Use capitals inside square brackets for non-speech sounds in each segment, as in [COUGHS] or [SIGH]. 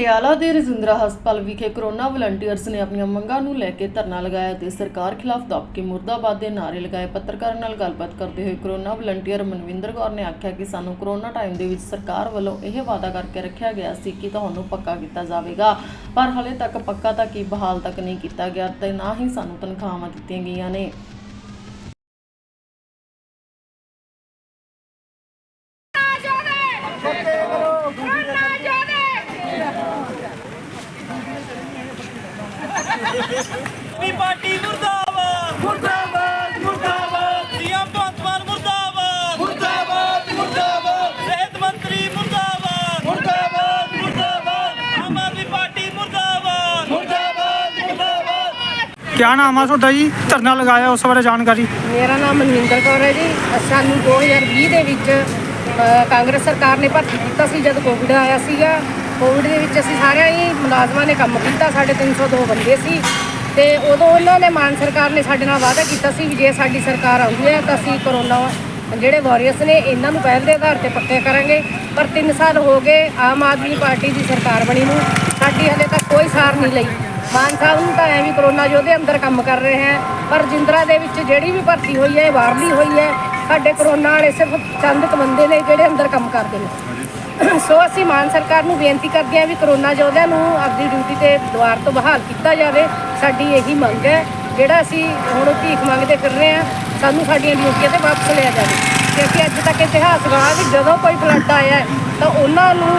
ਪਟਿਆਲਾ ਦੇ ਰਜਿੰਦਰਾ ਹਸਪਤਾਲ ਵਿਖੇ ਕਰੋਨਾ ਵਲੰਟੀਅਰਸ ਨੇ ਆਪਣੀਆਂ ਮੰਗਾਂ ਨੂੰ ਲੈ ਕੇ ਧਰਨਾ ਲਗਾਇਆ ਤੇ ਸਰਕਾਰ ਖਿਲਾਫ ਦਬਕੇ ਮੁਰਦਾਬਾਦ ਦੇ ਨਾਅਰੇ ਲਗਾਏ। ਪੱਤਰਕਾਰਾਂ ਨਾਲ ਗੱਲਬਾਤ ਕਰਦੇ ਹੋਏ ਕਰੋਨਾ ਵਲੰਟੀਅਰ ਮਨਵਿੰਦਰ ਕੌਰ ਨੇ ਆਖਿਆ ਕਿ ਸਾਨੂੰ ਕਰੋਨਾ ਟਾਈਮ ਦੇ ਵਿੱਚ ਸਰਕਾਰ ਵੱਲੋਂ ਇਹ ਵਾਅਦਾ ਕਰਕੇ ਰੱਖਿਆ ਗਿਆ ਸੀ ਕਿ ਤੁਹਾਨੂੰ ਪੱਕਾ ਕੀਤਾ ਜਾਵੇਗਾ, ਪਰ ਹਲੇ ਤੱਕ ਪੱਕਾ ਤਾਂ ਕੀ, ਬਹਾਲ ਤੱਕ ਨਹੀਂ ਕੀਤਾ ਗਿਆ ਤੇ ਨਾ ਹੀ ਸਾਨੂੰ ਤਨਖਾਹਾਂ ਦਿੱਤੀਆਂ ਗਈਆਂ ਨੇ। ਆਪਣੀ ਪਾਰਟੀ ਮੁਰਦਾਬਾਦ। ਮੁਰਦਾਬਾਦ ਮੁਰਦਾਬਾਦ। ਸੀਐਮ ਭਗਵੰਤ ਮਾਨ ਮੁਰਦਾਬਾਦ। ਮੁਰਦਾਬਾਦ ਮੁਰਦਾਬਾਦ। ਸਿਹਤ ਮੰਤਰੀ ਮੁਰਦਾਬਾਦ। ਮੁਰਦਾਬਾਦ ਮੁਰਦਾਬਾਦ। ਆਮ ਆਦਮੀ ਪਾਰਟੀ ਮੁਰਦਾਬਾਦ। ਮੁਰਦਾਬਾਦ ਮੁਰਦਾਬਾਦ। ਕਿਆ ਨਾਮ ਆ ਤੁਹਾਡਾ ਜੀ? ਧਰਨਾ ਲਗਾਇਆ ਉਸ ਬਾਰੇ ਜਾਣਕਾਰੀ। ਮੇਰਾ ਨਾਮ ਮਨਿੰਦਰ ਕੌਰ ਹੈ ਜੀ। ਸਾਨੂੰ 2020 ਦੇ ਵਿੱਚ ਕਾਂਗਰਸ ਸਰਕਾਰ ਨੇ ਭਰਤੀ ਕੀਤਾ ਸੀ ਜਦ ਕੋਵਿਡ ਆਇਆ ਸੀਗਾ। ਕੋਵਿਡ ਦੇ ਵਿੱਚ ਅਸੀਂ ਸਾਰਿਆਂ ਹੀ ਮੁਲਾਜ਼ਮਾਂ ਨੇ ਕੰਮ ਕੀਤਾ, ਸਾਡੇ 302 ਬੰਦੇ ਸੀ ਤੇ ਉਦੋਂ ਉਹਨਾਂ ਨੇ, ਮਾਨ ਸਰਕਾਰ ਨੇ ਸਾਡੇ ਨਾਲ ਵਾਅਦਾ ਕੀਤਾ ਸੀ ਵੀ ਜੇ ਸਾਡੀ ਸਰਕਾਰ ਆਉਂਦੀ ਹੈ ਤਾਂ ਅਸੀਂ ਕਰੋਨਾ ਜਿਹੜੇ ਵਾਰੀਅਰਸ ਨੇ ਇਹਨਾਂ ਨੂੰ ਪਹਿਲ ਦੇ ਆਧਾਰ ਤੇ ਪੱਕੇ ਕਰਾਂਗੇ। ਪਰ 3 ਸਾਲ ਹੋ ਗਏ ਆਮ ਆਦਮੀ ਪਾਰਟੀ ਦੀ ਸਰਕਾਰ ਬਣੀ ਨੂੰ, ਸਾਡੀ ਹਲੇ ਤੱਕ ਕੋਈ ਸਾਰ ਨਹੀਂ ਲਈ। ਮਾਨ ਸਾਹਿਬ ਨੂੰ ਤਾਂ ਐਵੇਂ ਕਰੋਨਾ ਯੋਧੇ ਅੰਦਰ ਕੰਮ ਕਰ ਰਹੇ ਹੈ, ਪਰ ਜਿੰਦਰਾ ਦੇ ਵਿੱਚ ਜਿਹੜੀ ਵੀ ਭਰਤੀ ਹੋਈ ਹੈ ਬਾਹਰਲੀ ਹੋਈ ਹੈ, ਸਾਡੇ ਕਰੋਨਾ ਵਾਲੇ ਸਿਰਫ ਚੰਦ ਬੰਦੇ ਨੇ ਜਿਹੜੇ ਅੰਦਰ ਕੰਮ ਕਰਦੇ ਨੇ। [COUGHS] ਸੋ ਅਸੀਂ ਮਾਨ ਸਰਕਾਰ ਨੂੰ ਬੇਨਤੀ ਕਰਦੇ ਹਾਂ ਵੀ ਕਰੋਨਾ ਯੋਧਿਆਂ ਨੂੰ ਆਪਣੀ ਡਿਊਟੀ ਤੇ ਦੁਆਰ ਤੋਂ ਬਹਾਲ ਕੀਤਾ ਜਾਵੇ। ਸਾਡੀ ਇਹੀ ਮੰਗ ਹੈ। ਜਿਹੜਾ ਅਸੀਂ ਹੁਣ ਭੀਖ ਮੰਗਦੇ ਫਿਰ ਰਹੇ ਹਾਂ, ਸਾਨੂੰ ਸਾਡੀਆਂ ਡਿਊਟੀਆਂ ਤੇ ਵਾਪਸ ਲਿਆ ਜਾਵੇ। ਕਿਉਂਕਿ ਅੱਜ ਤੱਕ ਇਤਿਹਾਸ ਰਹਾ ਵੀ ਜਦੋਂ ਕੋਈ ਫਲੱਡ ਆਇਆ ਤਾਂ ਉਹਨਾਂ ਨੂੰ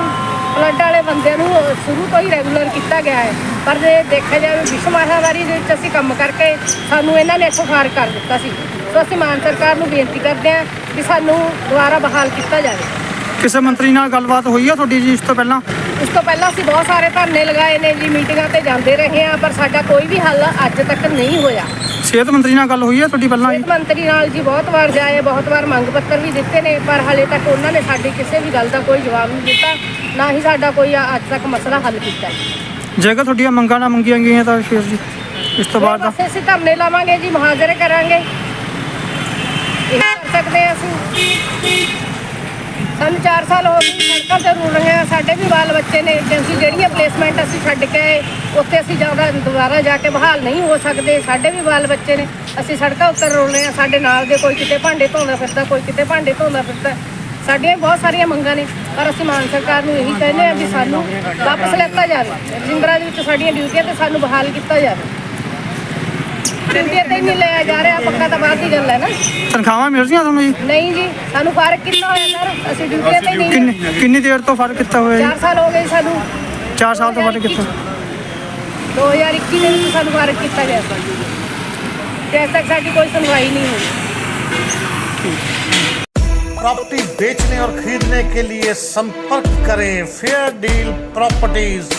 ਫਲੱਡ ਵਾਲੇ ਬੰਦਿਆਂ ਨੂੰ ਸ਼ੁਰੂ ਤੋਂ ਹੀ ਰੈਗੂਲਰ ਕੀਤਾ ਗਿਆ ਹੈ। ਪਰ ਜੇ ਦੇਖਿਆ ਜਾਵੇ ਵਿਸ਼ਵ ਮਹਾਮਾਰੀ ਦੇ ਵਿੱਚ ਅਸੀਂ ਕੰਮ ਕਰਕੇ ਸਾਨੂੰ ਇਹਨਾਂ ਨੇ ਇੱਥੋਂ ਫਾਰ ਕਰ ਦਿੱਤਾ ਸੀ। ਸੋ ਅਸੀਂ ਮਾਨ ਸਰਕਾਰ ਨੂੰ ਬੇਨਤੀ ਕਰਦੇ ਹਾਂ ਕਿ ਸਾਨੂੰ ਦੁਬਾਰਾ ਬਹਾਲ ਕੀਤਾ ਜਾਵੇ। ਕਿਸੇ ਮੰਤਰੀ ਨਾਲ ਗੱਲਬਾਤ ਹੋਈ ਆ ਤੁਹਾਡੀ ਜੀ ਇਸ ਤੋਂ ਪਹਿਲਾਂ? ਉਸ ਤੋਂ ਪਹਿਲਾਂ ਅਸੀਂ ਬਹੁਤ ਸਾਰੇ ਧਰਨੇ ਲਗਾਏ ਨੇ ਜੀ ਮੀਟਿੰਗਾਂ ਤੇ ਜਾਂਦੇ ਰਹੇ ਹਾਂ ਪਰ ਸਾਡਾ ਕੋਈ ਵੀ ਹੱਲ ਅੱਜ ਤੱਕ ਨਹੀਂ ਹੋਇਆ। ਸਿਹਤ ਮੰਤਰੀ ਨਾਲ ਗੱਲ ਹੋਈ ਆ ਤੁਹਾਡੀ ਪਹਿਲਾਂ ਜੀ? ਸਿਹਤ ਮੰਤਰੀ ਨਾਲ ਜੀ ਬਹੁਤ ਵਾਰ ਜਾਏ ਬਹੁਤ ਵਾਰ ਮੰਗ ਪੱਤਰ ਵੀ ਦਿੱਤੇ ਨੇ ਪਰ ਹਲੇ ਤੱਕ ਉਹਨਾਂ ਨੇ ਸਾਡੀ ਕਿਸੇ ਵੀ ਗੱਲ ਦਾ ਕੋਈ ਜਵਾਬ ਨਹੀਂ ਦਿੱਤਾ ਨਾ ਹੀ ਸਾਡਾ ਕੋਈ ਅੱਜ ਤੱਕ ਮਸਲਾ ਹੱਲ ਕੀਤਾ ਜੇਕਰ ਤੁਹਾਡੀਆਂ ਮੰਗਾਂ ਨਾ ਮੰਗੀਆਂ ਗਈਆਂ ਤਾਂ ਫਿਰ ਜੀ ਇਸ ਤੋਂ ਬਾਅਦ ਬਸ ਅਸੀਂ ਧਰਨੇ ਲਾਵਾਂਗੇ ਜੀ ਮੁਹਾਜ਼ਰੇ ਕਰਾਂਗੇ। ਇਹ ਕਰ ਸਕਦੇ ਅਸੀਂ। ਸਾਨੂੰ 4 ਸਾਲ ਹੋ ਗਏ ਸੜਕਾਂ ਤੇ ਰੁਲ ਰਹੇ ਹਾਂ। ਸਾਡੇ ਵੀ ਬਾਲ ਬੱਚੇ ਨੇ ਤੇ ਜਿਹੜੀਆਂ ਪਲੇਸਮੈਂਟ ਅਸੀਂ ਛੱਡ ਕੇ ਆਏ, ਉੱਥੇ ਅਸੀਂ ਜ਼ਿਆਦਾ ਦੁਬਾਰਾ ਜਾ ਕੇ ਬਹਾਲ ਨਹੀਂ ਹੋ ਸਕਦੇ। ਸਾਡੇ ਵੀ ਬਾਲ ਬੱਚੇ ਨੇ, ਅਸੀਂ ਸੜਕਾਂ ਉੱਤੇ ਰੁਲ ਰਹੇ ਹਾਂ। ਸਾਡੇ ਨਾਲ ਦੇ ਕੋਈ ਕਿਤੇ ਭਾਂਡੇ ਧੋਂਦਾ ਫਿਰਦਾ, ਕੋਈ ਕਿਤੇ ਭਾਂਡੇ ਧੋਂਦਾ ਫਿਰਦਾ। ਸਾਡੀਆਂ ਵੀ ਬਹੁਤ ਸਾਰੀਆਂ ਮੰਗਾਂ ਨੇ, ਪਰ ਅਸੀਂ ਮਾਨ ਸਰਕਾਰ ਨੂੰ ਇਹੀ ਕਹਿੰਦੇ ਹਾਂ ਵੀ ਸਾਨੂੰ ਵਾਪਸ ਲੈਤਾ ਜਾਵੇ। ਰਜਿੰਦਰਾ ਦੇ ਵਿੱਚ ਸਾਡੀਆਂ ਡਿਊਟੀਆਂ ਤੇ ਸਾਨੂੰ ਬਹਾਲ ਕੀਤਾ ਜਾਵੇ। ਡਿਊਟੀਆਂ ਤੇ ਹੀ ਨਹੀਂ ਲਿਆ ਜਾ ਰਿਹਾ ਪੱਕਾ ਤਾਂ ਬਾਅਦ ਦੀ ਗੱਲ ਹੈ ਨਾ ਤਨਖਾਹਾਂ ਮਿਲ ਰਹੀਆਂ ਤੁਹਾਨੂੰ ਜੀ ਨਹੀਂ ਜੀ ਸਾਨੂੰ ਫਰਕ ਕਿੰਨਾ ਹੋਇਆ ਸਰ ਅਸੀਂ ਡਿਊਟੀਆਂ ਤੇ ਹੀ ਨਹੀਂ ਕਿੰਨੀ ਕਿੰਨੀ ਦੇਰ ਤੋਂ ਫਰਕ ਕੀਤਾ ਹੋਇਆ 4 ਸਾਲ ਹੋ ਗਏ ਸਾਨੂੰ ਜੀ 4 ਸਾਲ ਤੋਂ ਫਰਕ ਕੀਤਾ 2021 ਦੇ ਵਿੱਚ ਸਾਨੂੰ ਫਰਕ ਕੀਤਾ ਗਿਆ ਸੀ ਤੇ ਅੱਜ ਤੱਕ ਸਾਡੀ ਕੋਈ ਸੁਣਵਾਈ ਨਹੀਂ ਹੋਈ प्रॉपर्टी बेचने और खरीदने के लिए संपर्क करें फेयर डील प्रॉपर्टीज